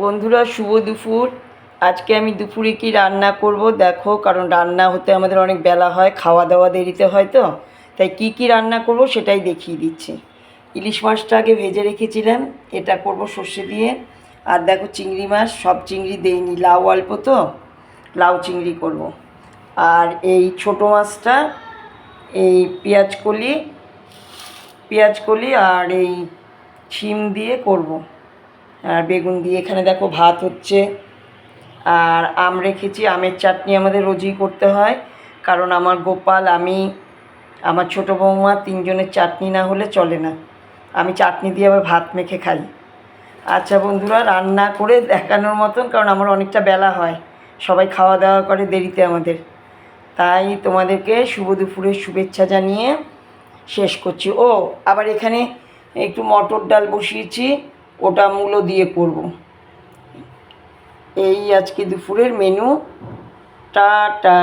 বন্ধুরা, শুভ দুপুর আজকে আমি দুপুরে কি রান্না করব দেখো, কারণ রান্না হতে আমাদের অনেক বেলা হয় খাওয়া দাওয়া দেরিতে হয় তো তাই কি কি রান্না করব সেটাই দেখিয়ে দিচ্ছি ইলিশ মাছটা আগে ভেজে রেখেছিলাম, এটা করব সর্ষে দিয়ে আর দেখো চিংড়ি মাছ, সব চিংড়ি দেইনি, লাউ অল্প তো, লাউ চিংড়ি করব। আর এই ছোটো মাছটা, এই পেঁয়াজ কলি পেঁয়াজ কলি আর এই শিম দিয়ে করব। আর বেগুন দিয়ে এখানে দেখো ভাত হচ্ছে। আর আম রেখেছি, আমের চাটনি আমাদের রোজই করতে হয়। কারণ আমার গোপাল, আমি, আমার ছোটো বৌমা তিনজনের চাটনি না হলে চলে না। আমি চাটনি দিয়ে আবার ভাত মেখে খাই। আচ্ছা বন্ধুরা, রান্না করে দেখানোর মতন, কারণ আমার অনেকটা বেলা হয়। সবাই খাওয়া দাওয়া করে দেরিতে আমাদের। তাই তোমাদেরকে শুভ দুপুরের শুভেচ্ছা জানিয়ে শেষ করছি। ও, আবার এখানে একটু মটর ডাল বসিয়েছি। ওটা মূলো দিয়ে করব। এই আজকে দুপুরের মেনু টাটা।